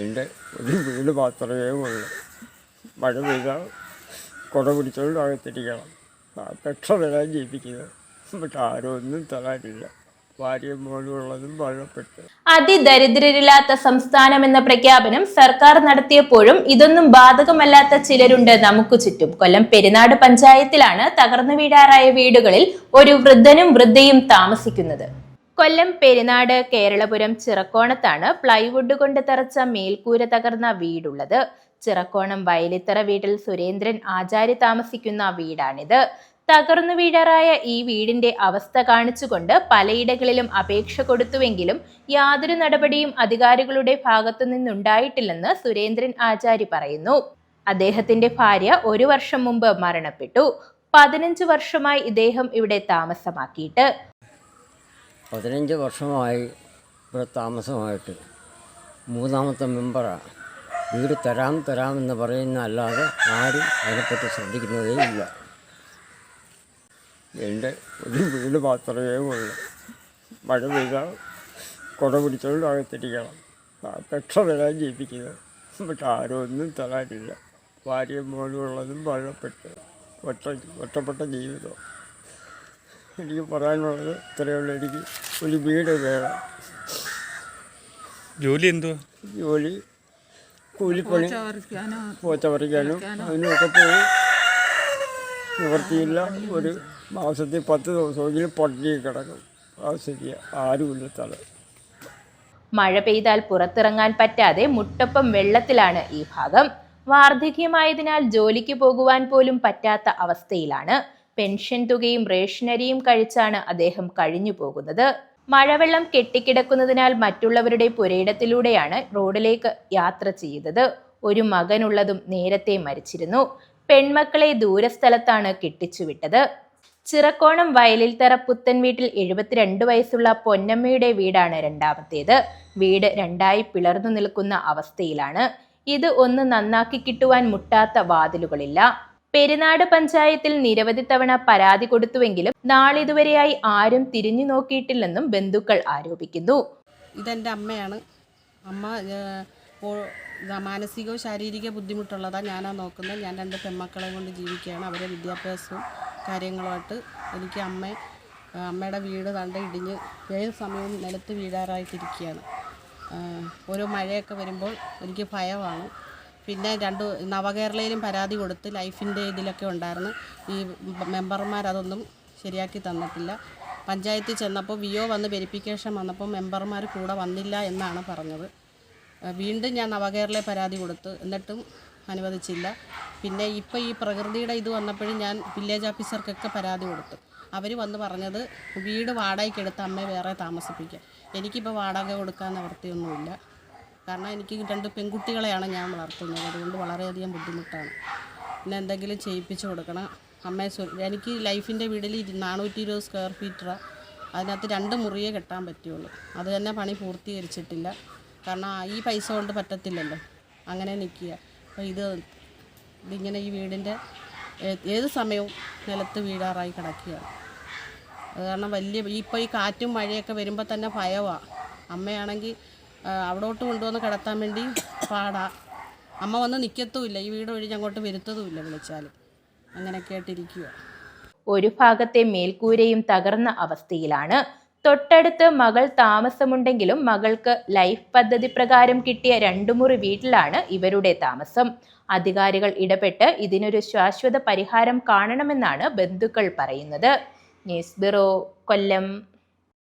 എന്റെ ഒരു വീട് മാത്രമേ ഉള്ളൂ. മഴ പെയ്താൽ കുട പിടിച്ചുകൊണ്ട് അകത്തിരിക്കണം. തരാൻ ജീവിക്കുന്നത് പക്ഷെ ആരും ഒന്നും തരാനില്ല. അതിദരിദ്രരില്ലാത്ത സംസ്ഥാനം എന്ന പ്രഖ്യാപനം സർക്കാർ നടത്തിയപ്പോഴും ഇതൊന്നും ബാധകമല്ലാത്ത ചിലരുണ്ട് നമുക്ക് ചുറ്റും. കൊല്ലം പെരുന്നാട് പഞ്ചായത്തിലാണ് തകർന്നു വീഴാറായ വീടുകളിൽ ഒരു വൃദ്ധനും വൃദ്ധയും താമസിക്കുന്നത്. കൊല്ലം പെരുന്നാട് കേരളപുരം ചിറക്കോണത്താണ് പ്ലൈവുഡ് കൊണ്ട് തറച്ച മേൽക്കൂര തകർന്ന വീടുള്ളത്. ചിറക്കോണം വയലിത്തറ വീട്ടിൽ സുരേന്ദ്രൻ ആചാര്യ താമസിക്കുന്ന വീടാണിത്. തകർന്നു വീഴാറായ ഈ വീടിന്റെ അവസ്ഥ കാണിച്ചുകൊണ്ട് പലയിടങ്ങളിലും അപേക്ഷ കൊടുത്തുവെങ്കിലും യാതൊരു നടപടിയും അധികാരികളുടെ ഭാഗത്തു നിന്നുണ്ടായിട്ടില്ലെന്ന് സുരേന്ദ്രൻ ആചാര്യ പറയുന്നു. അദ്ദേഹത്തിന്റെ ഭാര്യ ഒരു വർഷം മുമ്പ് മരണപ്പെട്ടു. പതിനഞ്ച് വർഷമായി ഇദ്ദേഹം ഇവിടെ താമസമാക്കിയിട്ട്. പതിനഞ്ച് വർഷമായി ഇവിടെ താമസമായിട്ട്. മൂന്നാമത്തെ മെമ്പറാണ് വീട് തരാം തരാമെന്ന് പറയുന്ന അല്ലാതെ ആരും അതിനെപ്പറ്റി ശ്രദ്ധിക്കുന്നതേ ഇല്ല. എന്റെ ഒരു വീട് മാത്രമേ ഉള്ളൂ. മഴ പെയ്താൽ കുട പിടിച്ചുകൊണ്ട് അകത്തിരിക്കണം. പെട്ട വരാൻ തരാൻ ജീവിക്കുന്നത് പക്ഷെ ആരും ഒന്നും തരാനില്ല. ഭാര്യയും മോനും ഉള്ളതും മഴപ്പെട്ട് ഒറ്റ ഒറ്റപ്പെട്ട ജീവിതം. എനിക്ക് പറയാനുള്ളത് ഇത്രയേ ഉള്ളൂ. എനിക്ക് ഒരു വീട് വേണം. ജോലി എന്തുവാ? ജോലി കൂലിപ്പണി പോച്ച പറിക്കാനും? അതിനൊക്കെ പോയി നിവർത്തിയില്ല ഒരു മാസത്തിൽ പത്ത് ദിവസമെങ്കിലും പട്ടിണി കിടക്കും. അത് ശരിയാ. ആരുമില്ല തല. മഴ പെയ്താൽ പുറത്തിറങ്ങാൻ പറ്റാതെ മുട്ടപ്പം വെള്ളത്തിലാണ് ഈ ഭാഗം. വാർദ്ധക്യമായതിനാൽ ജോലിക്ക് പോകുവാൻ പോലും പറ്റാത്ത അവസ്ഥയിലാണ്. പെൻഷൻ തുകയും റേഷനരിയും കഴിച്ചാണ് അദ്ദേഹം കഴിഞ്ഞു പോകുന്നത് മഴവെള്ളം കെട്ടിക്കിടക്കുന്നതിനാൽ മറ്റുള്ളവരുടെ പുരയിടത്തിലൂടെയാണ് റോഡിലേക്ക് യാത്ര ചെയ്തത്. ഒരു മകനുള്ളതും നേരത്തെ മരിച്ചിരുന്നു. പെൺമക്കളെ ദൂരസ്ഥലത്താണ് കെട്ടിച്ചുവിട്ടത്. ചിറക്കോണം വയലിൽ തറ പുത്തൻ വീട്ടിൽ എഴുപത്തിരണ്ട് വയസ്സുള്ള പൊന്നമ്മയുടെ വീടാണ് രണ്ടാമത്തേത്. വീട് രണ്ടായി പിളർന്നു നിൽക്കുന്ന അവസ്ഥയിലാണ്. ഇത് ഒന്ന് നന്നാക്കി കിട്ടുവാൻ മുട്ടാത്ത വാതിലുകളില്ല. പെരുന്നാട് പഞ്ചായത്തിൽ നിരവധി തവണ പരാതി കൊടുത്തുവെങ്കിലും നാളിതുവരെയായി ആരും തിരിഞ്ഞു നോക്കിയിട്ടില്ലെന്നും ബന്ധുക്കൾ ആരോപിക്കുന്നു. ഇതെന്റെ അമ്മയാണ്. അമ്മ മാനസികവും ശാരീരിക ബുദ്ധിമുട്ടുള്ളതാണ് ഞാനാ നോക്കുന്നത്. ഞാൻ രണ്ട് പെൺമക്കളെ കൊണ്ട് ജീവിക്കുകയാണ്. അവരെ വിദ്യാഭ്യാസവും കാര്യങ്ങളുമായിട്ട് എനിക്ക് അമ്മ അമ്മയുടെ വീട് കണ്ട് ഇടിഞ്ഞ് ഏത് സമയവും നിലത്ത് വീഴാറായിട്ടിരിക്കുകയാണ്. ഓരോ മഴയൊക്കെ വരുമ്പോൾ എനിക്ക് ഭയമാണ്. പിന്നെ രണ്ട് നവകേരളയിലും പരാതി കൊടുത്ത് ലൈഫിന്റെ ഇതിലൊക്കെ ഉണ്ടായിരുന്നു. ഈ മെമ്പർമാർ അതൊന്നും ശരിയാക്കി തന്നിട്ടില്ല. പഞ്ചായത്തിൽ ചെന്നപ്പോൾ വി വന്ന് വെരിഫിക്കേഷൻ വന്നപ്പോൾ മെമ്പർമാർ കൂടെ വന്നില്ല എന്നാണ് പറഞ്ഞത്. വീണ്ടും ഞാൻ നവകേരളയെ പരാതി കൊടുത്തു. എന്നിട്ടും അനുവദിച്ചില്ല. പിന്നെ ഇപ്പോൾ ഈ പ്രകൃതിയുടെ ഇത് വന്നപ്പോഴും ഞാൻ വില്ലേജ് ഓഫീസർക്കൊക്കെ പരാതി കൊടുത്തു. അവർ വന്ന് പറഞ്ഞത് വീട് വാടകയ്ക്ക് എടുത്ത് അമ്മയെ വേറെ താമസിപ്പിക്കുക എനിക്കിപ്പോൾ വാടക കൊടുക്കാൻ നിവൃത്തിയൊന്നുമില്ല. കാരണം എനിക്ക് രണ്ട് പെൺകുട്ടികളെയാണ് ഞാൻ വളർത്തുന്നത്. അതുകൊണ്ട് വളരെയധികം ബുദ്ധിമുട്ടാണ്. പിന്നെ എന്തെങ്കിലും ചെയ്യിപ്പിച്ച് കൊടുക്കണം. അമ്മയെ എനിക്ക് ലൈഫിന്റെ വീടിൽ നാനൂറ്റി ഇരുപത് സ്ക്വയർ ഫീറ്ററാണ് അതിനകത്ത് രണ്ട് മുറിയെ കെട്ടാൻ പറ്റുള്ളൂ. അത് തന്നെ പണി പൂർത്തീകരിച്ചിട്ടില്ല. കാരണം ഈ പൈസ കൊണ്ട് പറ്റത്തില്ലല്ലോ. അങ്ങനെ നിൽക്കുക. അപ്പോൾ ഇത് ഇതിങ്ങനെ ഈ വീടിന്റെ ഏത് സമയവും നിലത്ത് വീഴാറായി കിടക്കുകയാണ് അത് കാരണം വലിയ ഇപ്പോൾ ഈ കാറ്റും മഴയൊക്കെ വരുമ്പോൾ തന്നെ ഭയമാണ് അമ്മയാണെങ്കിൽ അവിടോട്ട് കൊണ്ടുവന്ന് കിടത്താൻ വേണ്ടി പാടാ. അമ്മ വന്ന് നിൽക്കത്തുമില്ല ഈ വീട് ഒഴിഞ്ഞ് അങ്ങോട്ട് വരുത്തതുമില്ല വിളിച്ചാൽ അങ്ങനെയൊക്കെ ആയിട്ടിരിക്കുക ഒരു ഭാഗത്തെ മേൽക്കൂരയും തകർന്ന അവസ്ഥയിലാണ്. തൊട്ടടുത്ത് മകൾ താമസമുണ്ടെങ്കിലും മകൾക്ക് ലൈഫ് പദ്ധതി പ്രകാരം കിട്ടിയ രണ്ടു മുറി വീട്ടിലാണ് ഇവരുടെ താമസം. അധികാരികൾ ഇടപെട്ട് ഇതിനൊരു ശാശ്വത പരിഹാരം കാണണമെന്നാണ് ബന്ധുക്കൾ പറയുന്നത്. News bureau Kollam.